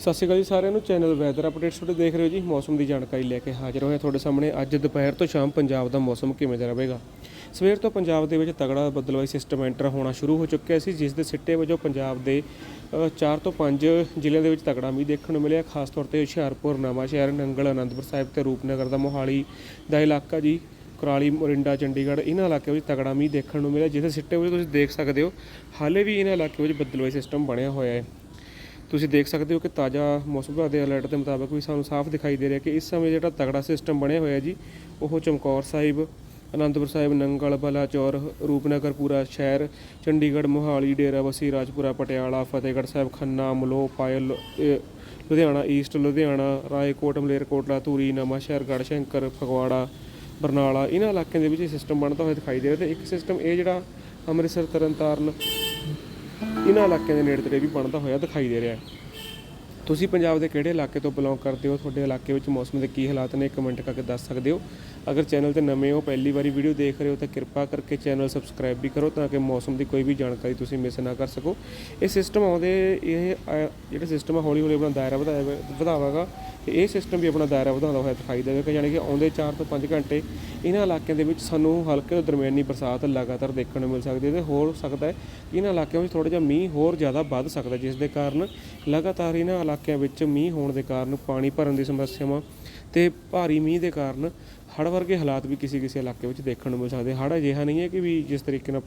ਸਤਿ ਸ਼੍ਰੀ ਅਕਾਲ ਜੀ ਸਾਰਿਆਂ ਨੂੰ। ਚੈਨਲ ਵੈਦਰ ਅਪਡੇਟਸ ਤੁਹਾਡੇ ਦੇਖ ਰਹੇ ਹੋ ਜੀ। ਮੌਸਮ ਦੀ ਜਾਣਕਾਰੀ ਲੈ ਕੇ ਹਾਜ਼ਰ ਹੋਏ ਹਾਂ ਤੁਹਾਡੇ ਸਾਹਮਣੇ। ਅੱਜ ਦੁਪਹਿਰ ਤੋਂ ਸ਼ਾਮ ਪੰਜਾਬ ਦਾ ਮੌਸਮ ਕਿਵੇਂ ਦਾ ਰਹੇਗਾ? ਸਵੇਰ ਤੋਂ ਪੰਜਾਬ ਦੇ ਵਿੱਚ ਤਗੜਾ ਬੱਦਲਵਾਈ ਸਿਸਟਮ ਐਂਟਰ ਹੋਣਾ ਸ਼ੁਰੂ ਹੋ ਚੁੱਕਿਆ ਸੀ, ਜਿਸ ਦੇ ਸਿੱਟੇ ਵਜੋਂ ਪੰਜਾਬ ਦੇ 4 ਤੋਂ 5 ਜ਼ਿਲ੍ਹਿਆਂ ਦੇ ਵਿੱਚ ਤਗੜਾ ਮੀਂਹ ਦੇਖਣ ਨੂੰ ਮਿਲਿਆ। ਖਾਸ ਤੌਰ ਤੇ ਹੁਸ਼ਿਆਰਪੁਰ ਨਵਾਂਸ਼ਹਿਰ ਨੰਗਲ, ਅਨੰਦਪੁਰ ਸਾਹਿਬ ਤੇ ਰੂਪਨਗਰ ਦਾ ਮੋਹਾਲੀ ਦਾ ਇਲਾਕਾ ਜੀ। ਕੁਰਾਲੀ, ਮੋਰਿੰਡਾ, ਚੰਡੀਗੜ੍ਹ ਇਹਨਾਂ ਇਲਾਕਿਆਂ ਵਿੱਚ ਤਗੜਾ ਮੀਂਹ ਦੇਖਣ ਨੂੰ ਮਿਲਿਆ, ਜਿਸ ਦੇ ਸਿੱਟੇ ਵਜੋਂ ਤੁਸੀਂ ਦੇਖ ਸਕਦੇ ਹੋ। ਹਾਲੇ ਵੀ ਇਹਨਾਂ ਇਲਾਕਿਆਂ ਵਿੱਚ ਬੱਦਲਵਾਈ ਸਿਸਟਮ ਬਣਿਆ ਹੋਇਆ ਹੈ। ਤੁਸੀਂ ਦੇਖ ਸਕਦੇ ਹੋ ਕਿ ਤਾਜ਼ਾ ਮੌਸਮ ਵਿਭਾਗ ਦੇ ਅਲਰਟ ਦੇ ਮੁਤਾਬਕ ਵੀ ਸਾਨੂੰ ਸਾਫ਼ ਦਿਖਾਈ ਦੇ ਰਿਹਾ ਕਿ ਇਸ ਸਮੇਂ ਜਿਹੜਾ ਤਗੜਾ ਸਿਸਟਮ ਬਣਿਆ ਹੋਇਆ ਜੀ, ਉਹ ਚਮਕੌਰ ਸਾਹਿਬ, ਅਨੰਦਪੁਰ ਸਾਹਿਬ, ਨੰਗਲ, ਬਲਾਚੌਰ, ਰੂਪਨਗਰ, ਪੂਰਾ ਸ਼ਹਿਰ, ਚੰਡੀਗੜ੍ਹ, ਮੋਹਾਲੀ ਡੇਰਾਬੱਸੀ ਰਾਜਪੁਰਾ, ਪਟਿਆਲਾ, ਫਤਿਹਗੜ੍ਹ ਸਾਹਿਬ, ਖੰਨਾ ਮਲੋ ਪਾਇਲ ਲੁਧਿਆਣਾ ਈਸਟ ਲੁਧਿਆਣਾ, ਰਾਏਕੋਟ, ਮਲੇਰਕੋਟਲਾ, ਧੂਰੀ ਨਵਾਂਸ਼ਹਿਰ ਗੜ੍ਹਸ਼ੰਕਰ ਫਗਵਾੜਾ, ਬਰਨਾਲਾ ਇਹਨਾਂ ਇਲਾਕਿਆਂ ਦੇ ਵਿੱਚ ਇਹ ਸਿਸਟਮ ਬਣਦਾ ਹੋਇਆ ਦਿਖਾਈ ਦੇ ਰਿਹਾ ਤੇ ਇੱਕ ਸਿਸਟਮ ਇਹ ਜਿਹੜਾ ਅੰਮ੍ਰਿਤਸਰ, ਤਰਨਤਾਰਨ ਇਹਨਾਂ ਇਲਾਕਿਆਂ ਦੇ ਨੇੜੇ ਤੇੜੇ ਵੀ ਬਣਦਾ ਹੋਇਆ ਦਿਖਾਈ ਦੇ ਰਿਹਾ। ਤੁਸੀਂ ਪੰਜਾਬ ਦੇ ਕਿਹੜੇ ਇਲਾਕੇ ਤੋਂ ਬਿਲੋਂਗ ਕਰਦੇ ਹੋ? ਤੁਹਾਡੇ ਇਲਾਕੇ ਵਿੱਚ ਮੌਸਮ ਦੇ ਕੀ ਹਾਲਾਤ ਨੇ? ਕਮੈਂਟ ਕਰਕੇ ਦੱਸ ਸਕਦੇ ਹੋ। ਅਗਰ ਚੈਨਲ ਤੇ ਨਵੇਂ ਹੋ ਪਹਿਲੀ ਵਾਰੀ ਵੀਡੀਓ ਦੇਖ ਰਹੇ ਹੋ ਤਾਂ ਕਿਰਪਾ ਕਰਕੇ ਚੈਨਲ ਸਬਸਕ੍ਰਾਈਬ ਵੀ ਕਰੋ ਤਾਂ ਕਿ ਮੌਸਮ ਦੀ ਕੋਈ ਵੀ ਜਾਣਕਾਰੀ ਤੁਸੀਂ ਮਿਸ ਨਾ ਕਰ ਸਕੋ। ਇਹ ਸਿਸਟਮ ਆਉਂਦੇ ਇਹ ਅ, ਜਿਹੜਾ ਸਿਸਟਮ ਆ ਹੌਲੀ ਹੌਲੀ ਆਪਣਾ ਦਾਇਰਾ ਵਧਾਇਆ ਵਧਾਵਾਗਾ। ਤੇ ਇਹ ਸਿਸਟਮ ਵੀ ਆਪਣਾ ਦਾਇਰਾ ਵਧਾਉਂਦਾ ਹੋਇਆ ਦਿਖਾਈ ਦੇਵੇਗਾ ਯਾਨੀ ਕਿ ਆਉਂਦੇ 4 ਤੋਂ 5 ਘੰਟੇ ਇਹਨਾਂ ਇਲਾਕਿਆਂ ਦੇ ਵਿੱਚ ਸਾਨੂੰ ਹਲਕੇ ਤੋਂ ਦਰਮਿਆਨੀ ਬਰਸਾਤ ਲਗਾਤਾਰ ਦੇਖਣ ਨੂੰ ਮਿਲ ਸਕਦੀ ਹੈ ਤੇ ਹੋ ਸਕਦਾ ਹੈ ਕਿ ਇਹਨਾਂ ਇਲਾਕਿਆਂ ਵਿੱਚ ਥੋੜਾ ਜਿਹਾ ਮੀਂਹ ਹੋਰ ਜ਼ਿਆਦਾ ਵੱਧ ਸਕਦਾ ਜਿਸ ਦੇ ਕਾਰਨ ਲਗਾਤਾਰ ਇਹਨਾਂ ਇਲਾਕਿਆਂ ਵਿੱਚ ਮੀਂਹ ਹੋਣ ਦੇ ਕਾਰਨ ਪਾਣੀ ਭਰਨ ਦੀ ਸਮੱਸਿਆਵਾਂ ਅਤੇ ਭਾਰੀ ਮੀਂਹ ਦੇ ਕਾਰਨ ਹੜ੍ਹ ਵਰਗੇ ਹਾਲਾਤ ਵੀ ਕਿਸੇ ਕਿਸੇ ਇਲਾਕੇ ਵਿੱਚ ਦੇਖਣ ਨੂੰ ਮਿਲ ਸਕਦੇ। ਹੜ੍ਹ ਅਜਿਹਾ ਨਹੀਂ ਹੈ ਕਿ ਵੀ ਜਿਸ ਤਰੀਕੇ ਨਾਲ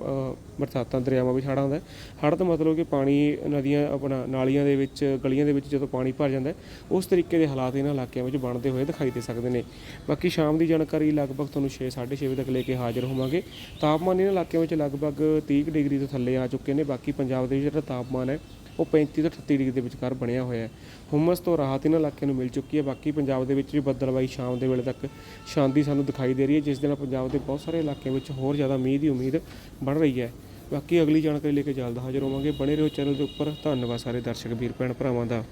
ਬਰਸਾਤਾਂ ਦਰਿਆਵਾਂ ਵਿੱਚ ਹੜ੍ਹ ਆਉਂਦਾ ਹੜ੍ਹ ਤਾਂ ਮਤਲਬ ਕਿ ਪਾਣੀ, ਨਦੀਆਂ ਆਪਣਾ ਨਾਲੀਆਂ ਦੇ ਵਿੱਚ, ਗਲੀਆਂ ਦੇ ਵਿੱਚ ਜਦੋਂ ਪਾਣੀ ਭਰ ਜਾਂਦਾ ਉਸ ਤਰੀਕੇ ਦੇ ਹਾਲਾਤ ਇਹਨਾਂ ਇਲਾਕਿਆਂ ਵਿੱਚ ਬਣਦੇ ਹੋਏ ਦਿਖਾਈ ਦੇ ਸਕਦੇ ਨੇ। ਬਾਕੀ ਸ਼ਾਮ ਦੀ ਜਾਣਕਾਰੀ ਲਗਭਗ ਤੁਹਾਨੂੰ 6 6:30 ਵਜੇ ਤੱਕ ਲੈ ਕੇ ਹਾਜ਼ਰ ਹੋਵਾਂਗੇ। ਤਾਪਮਾਨ ਇਹਨਾਂ ਇਲਾਕਿਆਂ ਵਿੱਚ ਲਗਭਗ 30 ਕੁ ਡਿਗਰੀ ਤੋਂ ਥੱਲੇ ਆ ਚੁੱਕੇ ਨੇ। ਬਾਕੀ ਪੰਜਾਬ ਦੇ ਵਿੱਚ ਜਿਹੜਾ ਤਾਪਮਾਨ ਹੈ ਉਹ 35 ਤੋਂ 38 ਡਿਗਰੀ ਦੇ ਵਿਚਕਾਰ ਬਣਿਆ ਹੋਇਆ ਹੈ। ਹੁਮਸ ਤੋਂ ਰਾਹਤ ਇਹਨਾਂ ਇਲਾਕਿਆਂ ਨੂੰ ਮਿਲ ਚੁੱਕੀ ਹੈ। ਬਾਕੀ ਪੰਜਾਬ ਦੇ ਵਿੱਚ ਵੀ ਬੱਦਲਵਾਈ ਸ਼ਾਮ ਦੇ ਵੇਲੇ ਤੱਕ ਸ਼ਾਂਤੀ ਸਾਨੂੰ ਦਿਖਾਈ ਦੇ ਰਹੀ ਹੈ, ਜਿਸ ਦੇ ਨਾਲ ਪੰਜਾਬ ਦੇ ਬਹੁਤ ਸਾਰੇ ਇਲਾਕਿਆਂ ਵਿੱਚ ਹੋਰ ਜ਼ਿਆਦਾ ਮੀਂਹ ਦੀ ਉਮੀਦ ਬਣ ਰਹੀ ਹੈ। ਬਾਕੀ ਅਗਲੀ ਜਾਣਕਾਰੀ ਲੈ ਕੇ ਜਲਦ ਹਾਜ਼ਰ ਹੋਵਾਂਗੇ। ਬਣੇ ਰਹੋ ਚੈਨਲ ਦੇ ਉੱਪਰ। ਧੰਨਵਾਦ ਸਾਰੇ ਦਰਸ਼ਕ, ਵੀਰ ਭੈਣ ਭਰਾਵਾਂ ਦਾ।